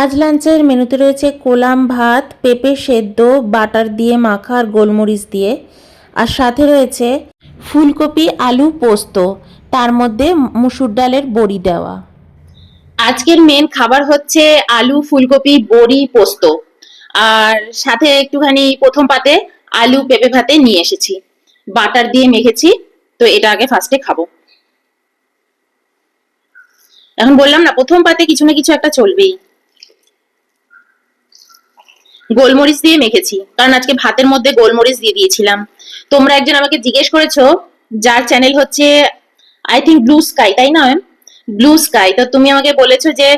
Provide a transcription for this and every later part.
আজ লাঞ্চের মেনুতে রয়েছে কোলাম ভাত, পেঁপে সেদ্ধ, বাটার দিয়ে মাখা আর গোলমরিচ দিয়ে। আর সাথে রয়েছে ফুলকপি আলু পোস্ত, তার মধ্যে মুসুর ডালের বড়ি দেওয়া। আজকের মেন খাবার হচ্ছে আলু, ফুলকপি, বড়ি, পোস্ত। আর সাথে একটুখানি প্রথম পাতে আলু, পেঁপে ভাতে নিয়ে এসেছি। বাটার দিয়ে মেখেছি, তো এটা আগে ফার্স্টে খাব। এখন বললাম না, প্রথম পাতে কিছু না কিছু একটা চলবেই। গোলমরিচ দিয়ে মেখেছি। কারণ আজকে ভাতের মধ্যে গোলমরিচ দিয়ে দিয়েছিলাম। তোমরা একজন আমাকে জিজ্ঞেস করেছ, যার চ্যানেল হচ্ছে আই থিঙ্ক ব্লু স্কাই তাই না ব্লু স্কাই তো তুমি আমাকে বলেছ যে,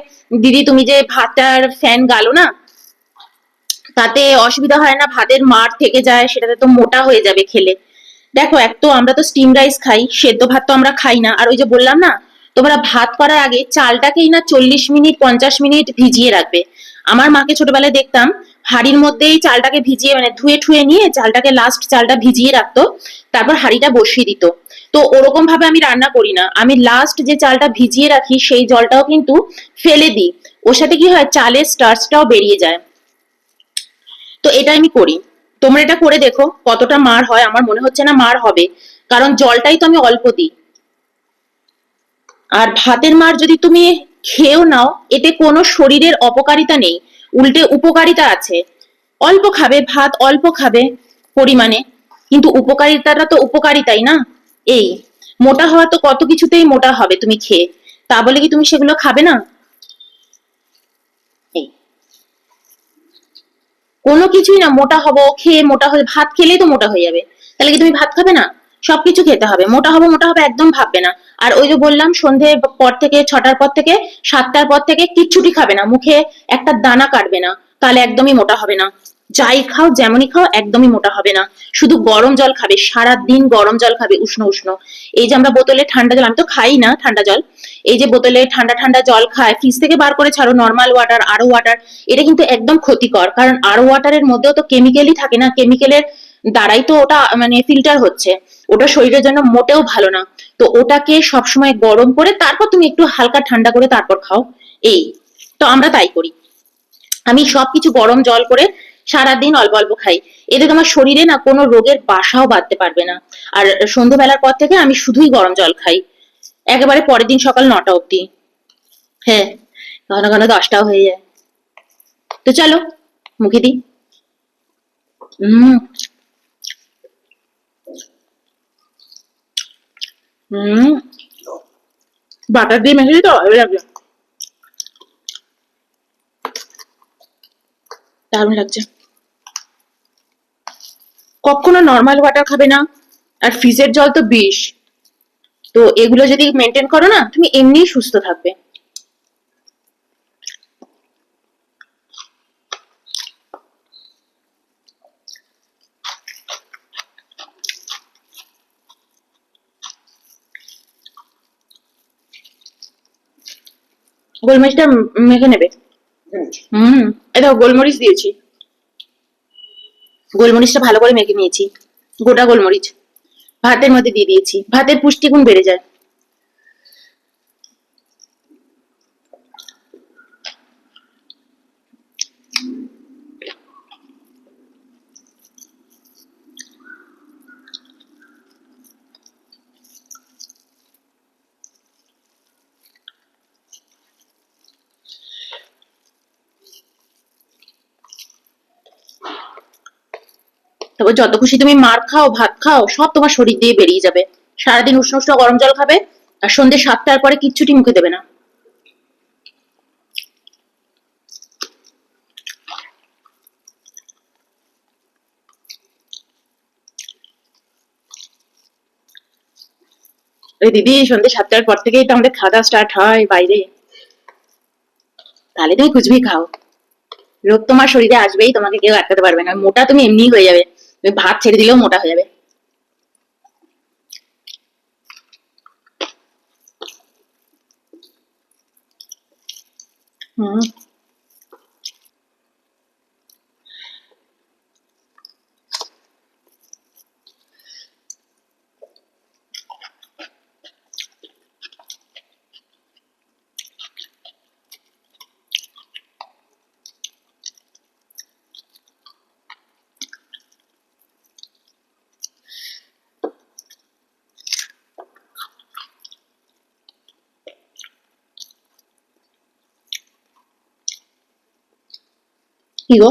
দিদি, তুমি যে ভাতটার ফ্যান গালো না, তাতে অসুবিধা হয় না, ভাতের মার থেকে যায়, সেটাতে তো মোটা হয়ে যাবে খেলে। দেখো, এক তো আমরা তো স্টিম রাইস খাই, সেদ্ধ ভাত তো আমরা খাই না। আর ওই যে বললাম না, তোমরা ভাত করার আগে চালটাকেই না চল্লিশ মিনিট, পঞ্চাশ মিনিট ভিজিয়ে রাখবে। আমার মাকে ছোটবেলায় দেখতাম হাড়ির মধ্যেই চালটাকে ভিজিয়ে মানে ধুয়ে ঠুয়ে নিয়ে চালটাকে লাস্ট চালটা ভিজিয়ে রাখতো, তারপর হাঁড়িটা বসিয়ে দিত। তো ওরকম ভাবে আমি রান্না করি না। আমি লাস্ট যে চালটা ভিজিয়ে রাখি, সেই জলটাও কিন্তু ফেলে দিই। ওর সাথে কি হয়? চালের স্টার্চটাও বেরিয়ে যায়। তো এটা আমি করি। তোমরা এটা করে দেখো কতটা মার হয়। আমার মনে হচ্ছে না মার হবে। কারণ জলটাই তো আমি অল্প দিই। আর ভাতের মার যদি তুমি খেয়েও নাও, এতে কোনো শরীরের অপকারিতা নেই। উল্টে উপকারিতা আছে। অল্প খাবে, ভাত অল্প খাবে পরিমাণে। কিন্তু উপকারিতাটা তো উপকারিতাই না? এই, মোটা হওয়া তো কত কিছুতেই মোটা হবে তুমি খেয়ে। তা বলে কি তুমি সেগুলো খাবে না? কোনো কিছুই না, মোটা হব, খেয়ে মোটা হয়ে, ভাত খেলেই তো মোটা হয়ে যাবে। তাহলে কি তুমি ভাত খাবে না? সবকিছু খেতে হবে। মোটা হব, মোটা হবে একদম ভাববে না। আর ওই যে বললাম সন্ধে পর থেকে, ছটার পর থেকে, সাতটার পর থেকে কিচ্ছুটি খাবে না। মুখে একটা দানা কাটবে না। তাহলে একদমই মোটা হবে না। যাই খাও, যেমনই খাও, একদমই মোটা হবে না। শুধু গরম জল খাবে সারা দিন গরম জল খাবে, উষ্ণ উষ্ণ। এই যে আমরা বোতলে ঠান্ডা জল, আমি তো খাই না ঠান্ডা জল। এই যে বোতলে ঠান্ডা ঠান্ডা জল খায় ফ্রিজ থেকে বার করে ছাড়ো নর্মাল ওয়াটার আরও ওয়াটার এটা কিন্তু একদম ক্ষতিকর। কারণ আরও ওয়াটারের মধ্যেও তো কেমিক্যালই থাকে না। কেমিক্যালের দ্বারাই তো ওটা মানে ফিল্টার হচ্ছে। ওটা শরীরের জন্য মোটেও ভালো না। তো ওটাকে সবসময় গরম করে তারপর তুমি একটু হালকা ঠান্ডা করে তারপর খাও। এই, তো আমরা তাই করি। আমি সবকিছু গরম জল করে সারাদিন অল্প অল্প খাই। এতে তোমার শরীরে না কোনো রোগের বাসাও বাঁধতে পারবে না। আর সন্ধ্যেবেলার পর থেকে আমি শুধুই গরম জল খাই। একেবারে পরের দিন সকাল নটা অবধি। হ্যাঁ ঘন ঘন দশটাও হয়ে যায়। তো চলো, মুখে দিই। হম বাটার দিয়ে মেখেছি দিতে হবে লাগল দারুণ লাগছে কখনো নর্মাল ওয়াটার খাবে না, আর ফ্রিজের জল তো বিষ তো এগুলো যদি মেনটেন করো না, তুমি এমনিই সুস্থ থাকবে। গোলমরিচটা মেখে নেবে। হুম এটা গোলমরিচ দিয়েছি। গোলমরিচটা ভালো করে মেখে নিয়েছি। গোটা গোলমরিচ। ভাতের মধ্যে দিয়ে দিয়েছি। ভাতের পুষ্টিগুণ বেড়ে যায়। তারপর যত খুশি তুমি মার খাও, ভাত খাও, সব তোমার শরীর দিয়ে বেরিয়ে যাবে। সারাদিন উষ্ণ উষ্ণ গরম জল খাবে আর সন্ধ্যে সাতটার পরে কিচ্ছুটি মুখে দেবে না। দিদি, সন্ধ্যে সাতটার পর থেকেই তো আমাদের খাওয়া দাওয়া স্টার্ট হয় বাইরে। তাহলে তুমি কুচবি খাও। রোগ তোমার শরীরে আসবেই, তোমাকে কেউ আটকাতে পারবে না। মোটা তুমি এমনিই হয়ে যাবে। ভাত ছেড়ে দিলেও মোটা হয়ে যাবে। হুম। কি গো?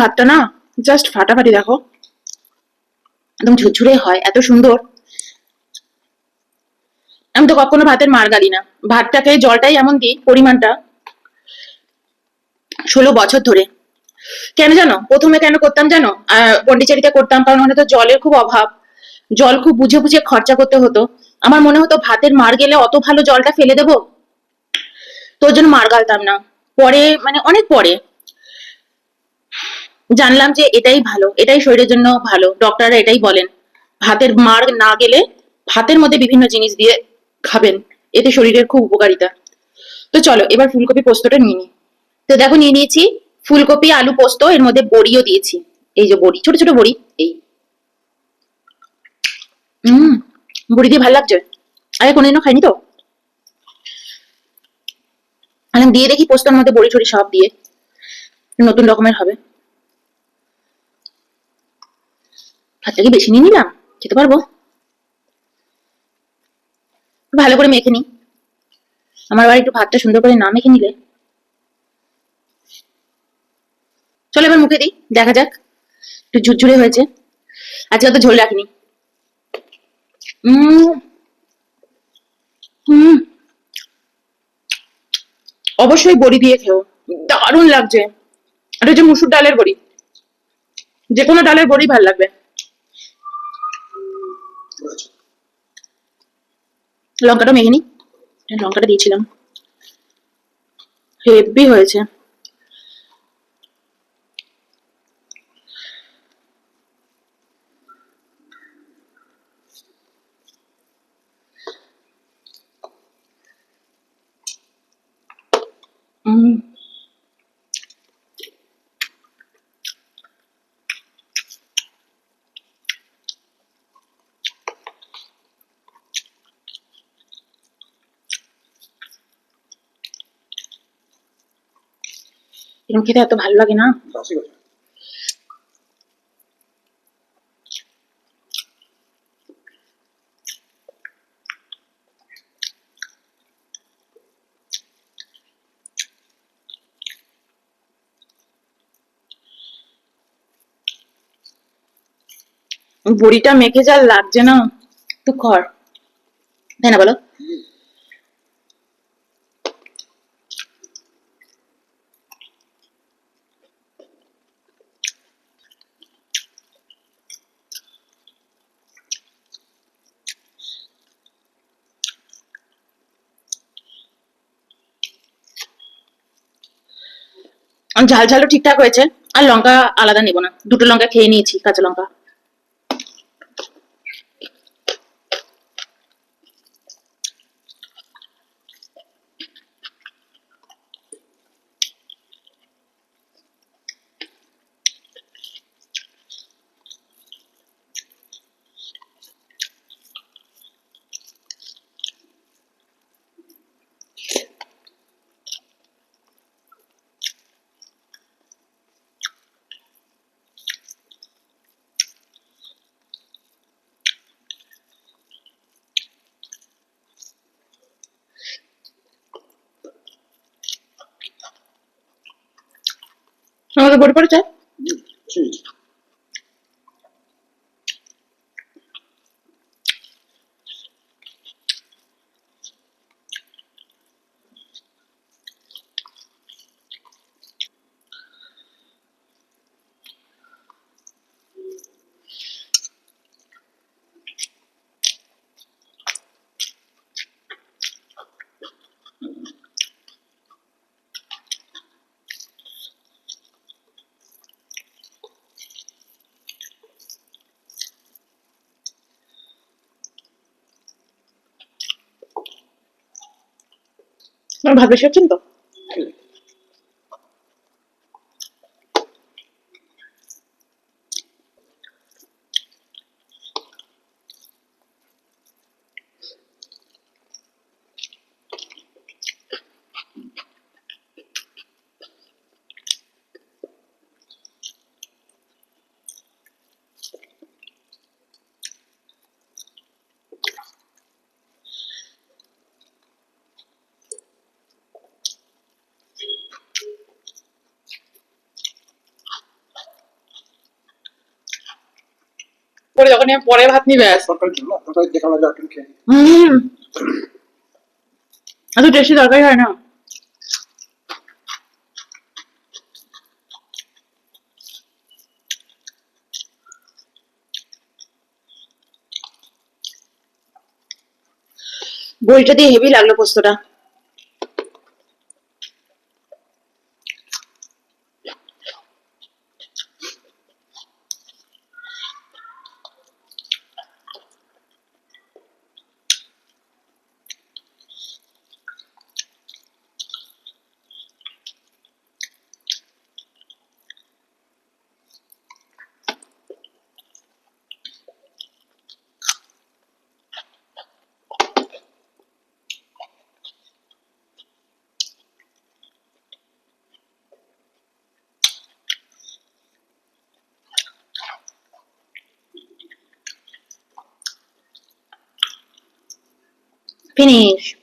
ভাতটা না জাস্ট ফাটাফাটি দেখো। একদম ঝুরঝুরে হয়, এত সুন্দর। আমি তো কখনো ভাতের মার গালি না। ভাতটাকে জলটাই এমন দিই পরিমাণটা। ষোলো বছর ধরে। কেন জানো? প্রথমে কেন করতাম জানো? পন্ডিচেরিতে করতাম, কারণ ওখানে তো জলের খুব অভাব। জল খুব বুঝে বুঝে খরচা করতে হতো। আমার মনে হতো ভাতের মার গেলে অত ভালো জলটা ফেলে দেবো? তোর জন্য মার গালতাম না। পরে মানে অনেক পরে। জানলাম যে এটাই ভালো, এটাই শরীরের জন্য ভালো। ডক্টররা এটাই বলেন। ভাতের মার না গেলে ভাতের মধ্যে বিভিন্ন জিনিস দিয়ে খাবেন। এতে শরীরের খুব উপকারিতা। তো চলো, এবার ফুলকপি পোস্তটা নিয়ে নিই। তো দেখো, নিয়ে নিয়েছি ফুলকপি, আলু পোস্ত, এর মধ্যে বড়িও দিয়েছি। এই যে বড়ি, ছোট ছোট বড়ি, এই। হুম বড়ি দিয়ে ভালো লাগছে। আগে কোনোদিনও খাইনি তো। আমি দিয়ে দেখি, পোস্তর মধ্যে বড়ি টড়ি সব দিয়ে। নতুন রকমের হবে। ভাতটা কি বেশি নিয়ে নিলাম? খেতে পারব? ভালো করে মেখে নি আমার বাড়ি একটু ভাতটা সুন্দর করে না মেখে নিলে। চলো এবার মুখে দিই, দেখা যাক। একটু ঝুরঝুরে হয়েছে। আজকে অত ঝোল রাখিনি। অবশ্যই বড়ি দিয়ে খেও। দারুণ লাগছে। এটা হচ্ছে মুসুর ডালের বড়ি। যে কোনো ডালের বড়ি ভালো লাগবে। লঙ্কাটা মেখে নি। লঙ্কাটা দিয়েছিলাম। হেভি হয়েছে। উম এরকম খেতে এত ভালো লাগে না বড়িটা মেখে যা লাগছে না তু কর তাই না বলো? ঝাল ঝালও ঠিকঠাক হয়েছে, আর লঙ্কা আলাদা নেব না। দুটো লঙ্কা খেয়ে নিয়েছি, কাঁচা লঙ্কা। আমাদের বড়ি পড়েছে আপনারা বেশি হচ্ছেন তো পরে যখন আমি পরে ভাত নিবে। হুম। এত টেস্টি তরকারি হয় না। বইটা দিয়ে হেভি লাগল পোস্তটা। Finish.